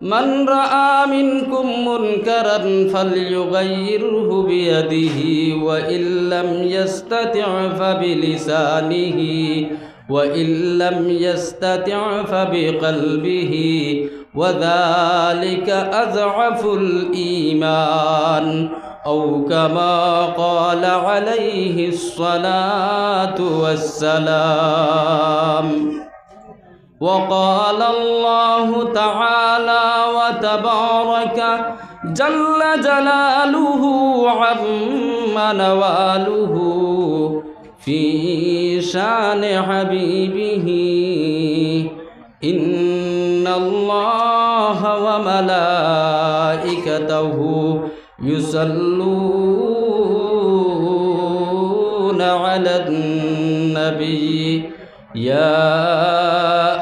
من رأى منكم منكرا فليغيره بيده وإن لم يستطع فبلسانه وإن لم يستطع فبقلبه. وذلك أضعف الإيمان أو كما قال عليه الصلاة والسلام. وقال الله تعالى وتبارك جل جلاله عم نواله في شان حبيبه إن الله وملائكته يصلون على النبي يا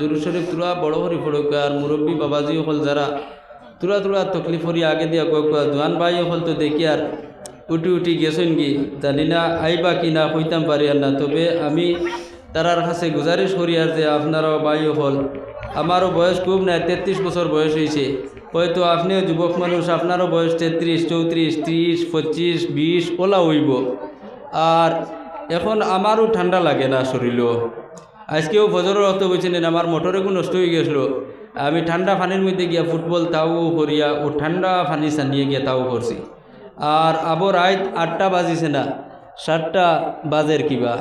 জুরু শরীফ তুরা বড় হরি ফড়ক আর মুরব্বী বাবাজি হল যারা। তুরা তুরা তকলিফ হরি আগে দিয়া কয় জোয়ান ভাই হল তো দেখি আর উঠি উঠি গেছেন কি? জানি না আইবা কি না হইতাম পারি আর না। তবে আমি তারার কাছে গুজারিশ করি আর যে আপনারাও বাই হল। আমারও বয়স খুব নাই, তেত্রিশ বছর বয়স হয়েছে হয়তো আপনিও যুবক মানুষ, আপনারও বয়স তেত্রিশ, চৌত্রিশ, ত্রিশ, পঁচিশ, বিশ, ওলা হইব। আর এখন আমারও ঠান্ডা লাগে না শরীরও। আজকেও ফজরের অত বলছিলেন আমার মোটরেও নষ্ট হয়ে গেছিল। আমি ঠান্ডা পানির মধ্যে গিয়া ফুটবল তাও করিয়া ও ঠান্ডা পানি সানিয়ে গিয়া তাও করছি। আর আবো রাত আটটা বাজিছে না, সাতটা বাজের কিবা।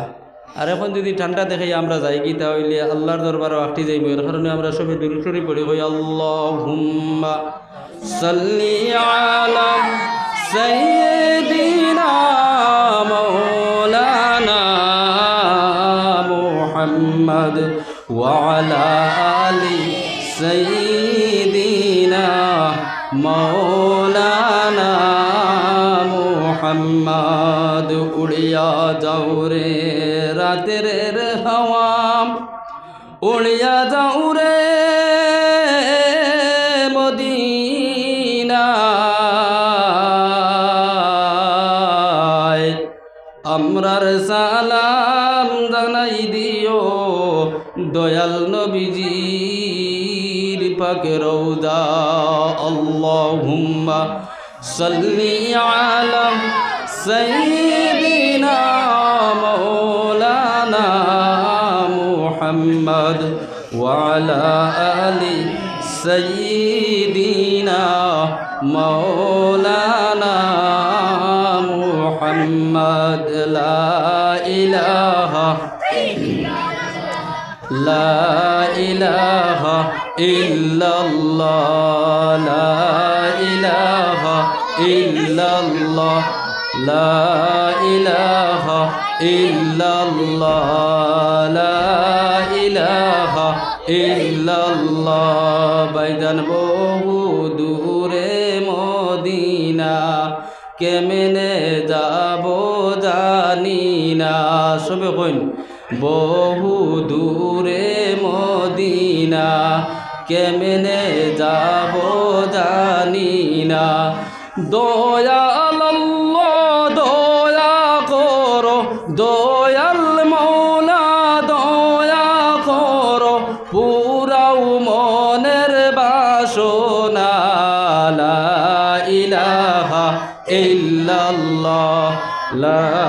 আর এখন যদি ঠান্ডা দেখাই আমরা যাই কি, তাহলে আল্লাহর দরবারও আটটি যাইব। এর কারণে আমরা সবাই দূরসরি পড়ি হই আল্লাহ হুম্মা সাল্লি আলা সাইয়্যিদিনা محمد وعلى آل سيدنا مولانا محمد উড়িয়া যাও রে রাতের হাওয়াম উড়িয়া যাও রে মদিনায় আমরার সালাম দয়াল নবীজির পাকে রৌদা আল্লাহ হুম্মা সাল্লি আলা সাইদিনা মৌলানা মুহাম্মদ ওয়ালা আলি সাইদিনা মৌলানা লা ইলাহা ইল্লাল্লাহ, লা ইলাহা ইল্লাল্লাহ, লা ইলাহা ইল্লাল্লাহ, লা ইলাহা ইল্লাল্লাহ। বাইদান বহু দূরে মদিনা, কেমনে যাব জানি না। সবে কইন বহু দূরে মদিনা, কেমনে যাব জানি না। দয়াল দয়া করো, দয়াল মৌলা, দয়া করো, পুরাও মনের বাসনা। ইলাহা ইল্লাল্লাহ, লা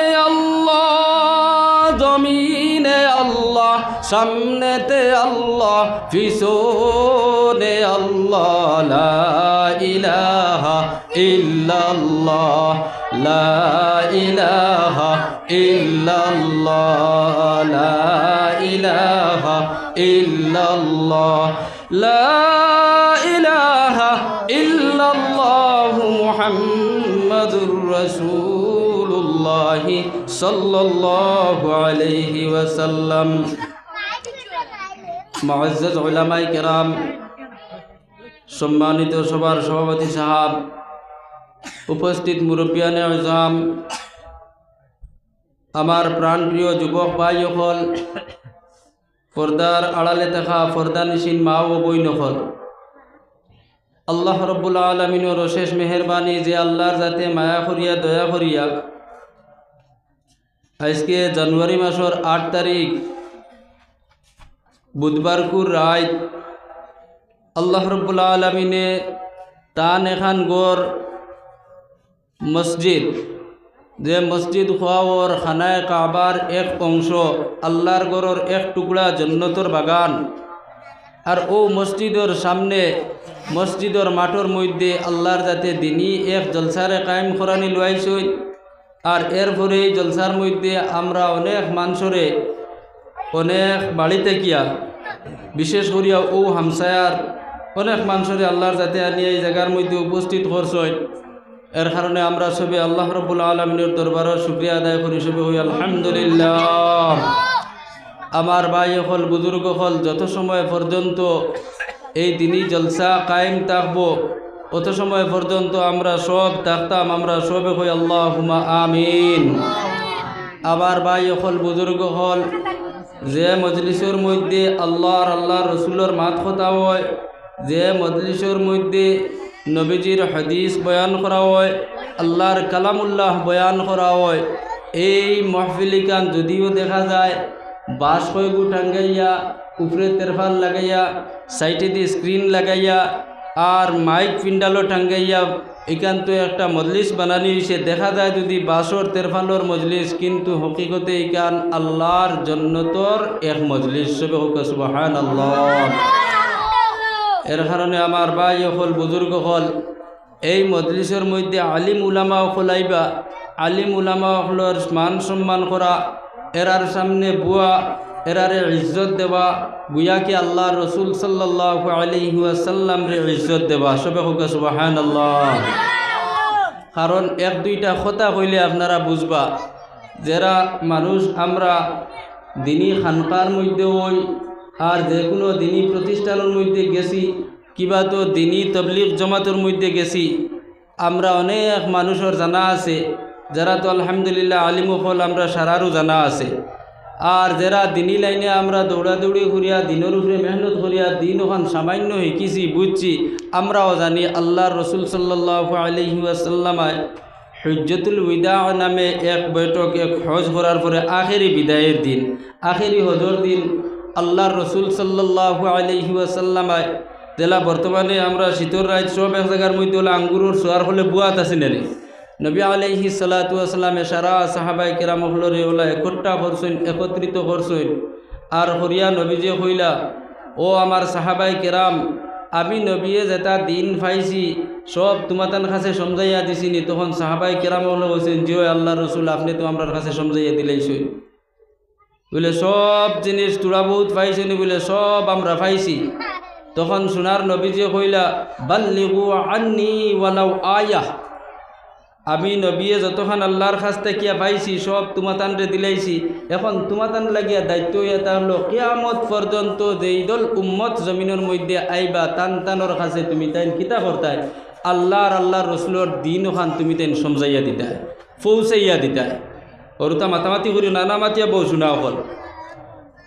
সামনেতে আল্লাহ পিছনে আল্লাহ লা ইলাহা ইল্লাল্লাহ লা ইলাহা ইল্লাল্লাহ লা ইলাহা ইল্লাল্লাহ লা ইলাহা ইল্লাল্লাহ মুহাম্মাদুর রাসূলুল্লাহ সাল্লাল্লাহু আলাইহি ওয়াসাল্লাম মুআজ্জাজ উলামায়ে কেরাম, সম্মানিত সবার সভাপতি সাহাব, উপস্থিত মুরব্বিয়ানে আজম, আমার প্রাণপ্রিয় যুবক ভাই হল পর্দার আড়ালে থাকা পর্দা মা ও বই নকল আল্লাহ রব্বুল আলমিনের অশেষ মেহরবানি যে আল্লাহর যাতে মায়া করিয়া দয়া করিয়া আজকে জানুয়ারি মাসের আট তারিখ বুধবারকুর রায়, আল্লাহ রব্বুল আলমিনে তান এখান গড় মসজিদ, যে মসজিদ খোয়াওর খানায় কাবার এক অংশ, আল্লাহর গড়র এক টুকরা জন্নতর বাগান। আর ও মসজিদের সামনে, মসজিদের মাঠের মধ্যে আল্লাহর যাতে দিনই এক জলসারে কায়েম করানি লুয়াইছই আর এরপরে এই জলসার মধ্যে আমরা অনেক মানুষরে অনেক বাড়িতে গিয়া, বিশেষ করিয়া ও হামসায়ার অনেক মানুষরে আল্লাহর যাতে আনিয়ে এই জায়গার মধ্যে উপস্থিত করছই এর কারণে আমরা সবে আল্লাহ রব্বুল আলমিনের দরবারের শুক্রিয়া আদায় করি, সবে হই আলহামদুলিল্লাহ। আমার ভাই হল বুজুর্গ হল যত সময় পর্যন্ত এই দিনই জলসা কায়েম থাকব, অত সময় পর্যন্ত আমরা সব থাকতাম, আমরা সবে হই আল্লাহ আমিন। আবার ভাই হল বুজুর্গ হল যে মজলিসের মধ্যে আল্লাহর আল্লাহ রসুলের মাত কথা হয় যে মজলিসের মধ্যে নবীজির হাদিস বয়ান করা হয় আল্লাহর কালামুল্লাহ বয়ান করা হয় এই মহফিলিকান যদিও দেখা যায়, বাস কয়েকু টাঙ্গাইয়া, উপরে তেরফাল লাগাইয়া সাইটে দিয়ে স্ক্রিন লাগাইয়া, আর মাইক পিন্ডালও টাঙ্গাইয়া এখান তো একটা মজলিস বানানি হয়েছে দেখা যায় যদি বাসর তেরফালর মজলিস, কিন্তু হকিকতে এখান আল্লাহর জন্নতর এক মজলিস। সবে সুবাহান আল্লাহ এর কারণে আমার ভাই হল বুজুর্গ হল, এই মজলিসের মধ্যে আলিম উলামা হলাইবা আলিম উলামা হলর মান সম্মান করা, এরার সামনে বুয়া এরারে ইজ্জত দেওয়া গুয়াকে আল্লাহ রসুল সাল্লাহ আলিহাসাল্লাম রে ইজ্জত দেওয়া সবে হোক সুবাহান আল্লাহ কারণ এক দুইটা কথা কইলে আপনারা বুঝবা, যারা মানুষ আমরা দিনই খানকার মধ্যে ওই আর যে কোনো দিনই প্রতিষ্ঠানের মধ্যে গেছি, কিবা তো দিনই তবলিগ জমাতের মধ্যে গেছি, আমরা অনেক মানুষের জানা আছে, যারা তো আলহামদুলিল্লাহ আলিমুফল আমরা সারারও জানা আছে। আর যারা দিনী লাইনে আমরা দৌড়াদৌড়ি করিয়া দিনের উপরে মেহনত করিয়া দিন ওখান সামান্য শিকিছি বুঝছি, আমরাও জানি আল্লাহর রসুল সাল্লাহ আলহি আসাল্লামায় হজ্জতুল উইদা নামে এক বৈঠক, এক হজ করার পরে আখেরি বিদায়ের দিন। আখেরি হজর দিন আল্লাহর রসুল সাল্লাহ আলহি আসাল্লামায় জেলা বর্তমানে আমরা শীতর রাত সব এক জায়গার মধ্যে হলে আঙ্গুরের সোয়ার হলে বুয়াত আছে নেই নবী আলহি সালাতামে সারা সাহাবাই কেরাম হলরে ওলা একট্টা করছেন একত্রিত করছেন আর হরিয়া নবীজে হইলা, ও আমার সাহাবাই কেরাম, আমি নবীয়ে যেটা দিন পাইছি, সব তোমাতার কাছে সমঝাইয়া দিছিনি। তখন সাহাবাই কেরাম হলো বলছেন জিও আল্লাহ রসুল, আপনি তো আমার কাছে সমঝাইয়া দিলেইছই বলে, সব জিনিস তোরা বহুত পাইছনি বলে, সব আমরা পাইছি। তখন সোনার নবীজি কইলা বাল্লিগু আন্নি ওয়ালাউ আয়াহ আমি নবীয়ে যতক্ষণ আল্লাহর কাছ থেকে পাইছি, সব তোমাতানরে দিলাইছি। এখন তোমাতান লাগিয়া দায়িত্ব এটা হলো কেয়ামত পর্যন্ত যেই দল উম্মত জমিনের মধ্যে আইবা টান টানোর কাছে তুমি তাই কিতা করতাই আল্লাহর আল্লাহর রসুলোর দিন ওখান তুমি তাই সমজাইয়া দিতাই পৌঁছাইয়া দিতাই। ওরতা মাতামাতি করি নানা মাতিয়া বউ শুনা হল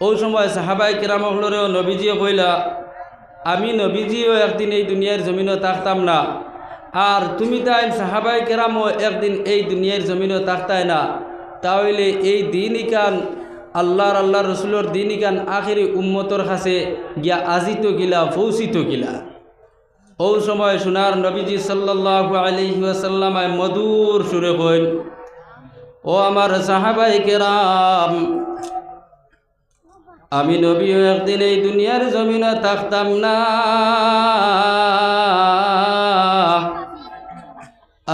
ও সময় সাহাবাই কেরামহলরেও নবীজিও কইলা, আমি নবীজিও একদিন এই দুনিয়ার জমিনও থাকতাম না। আর তুমি তাই সাহাবাই কেরামও একদিন এই দুনিয়ার জমিনও থাকতায় না। তাহলে এই দিন ইকান আল্লাহর আল্লাহ রসুলোর দিন ইকান আখেরি উম্মতর কাছে গিয়া আজিত গিলা পৌঁছিত গিলা। ও সময় সোনার নবীজি সাল্লাহ আলহিহাসাল্লামায় মধুর সুরে কইন, ও আমার সাহাবাই কেরাম, আমি নবীও একদিন এই দুনিয়ার জমিনে থাকতাম না।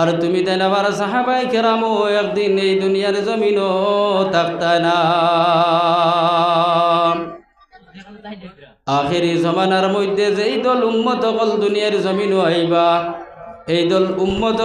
আর তুমি তাই আবার সাহাবাই কেরামও একদিন এই দুনিয়ার জমিনও থাকতা না। আখেরি জমানার মধ্যে যেই দল উম্মত অকল দুনিয়ার জমিনও আইবা, এই দল উম্মত